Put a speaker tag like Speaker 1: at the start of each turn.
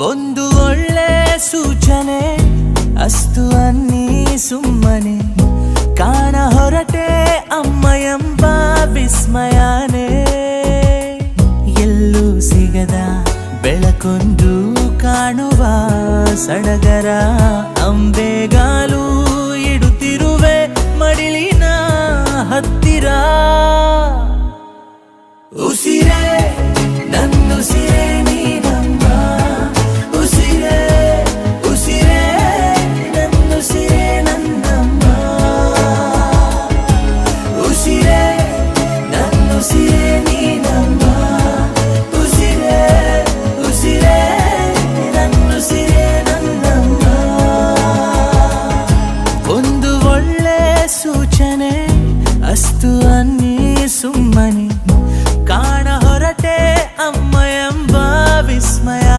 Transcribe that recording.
Speaker 1: ಒಂದು ಒಳ್ಳೆ ಸೂಚನೆ, ಅಸ್ತು ಅನ್ನಿ ಸುಮ್ಮನೆ. ಕಾಣ ಹೊರಟೆ ಅಮ್ಮ ಎಂಬ ವಿಸ್ಮಯನೇ. ಎಲ್ಲೂ ಸಿಗದ ಬೆಳಕೊಂದು ಕಾಣುವ ಸಡಗರ ಅಂಬೆಗಾಲು ಇಡುತ್ತಿರುವೆ ಮಡಿಲಿನ ಹತ್ತಿರ. ನನ್ನುಸಿರೇ अस्तु अन्य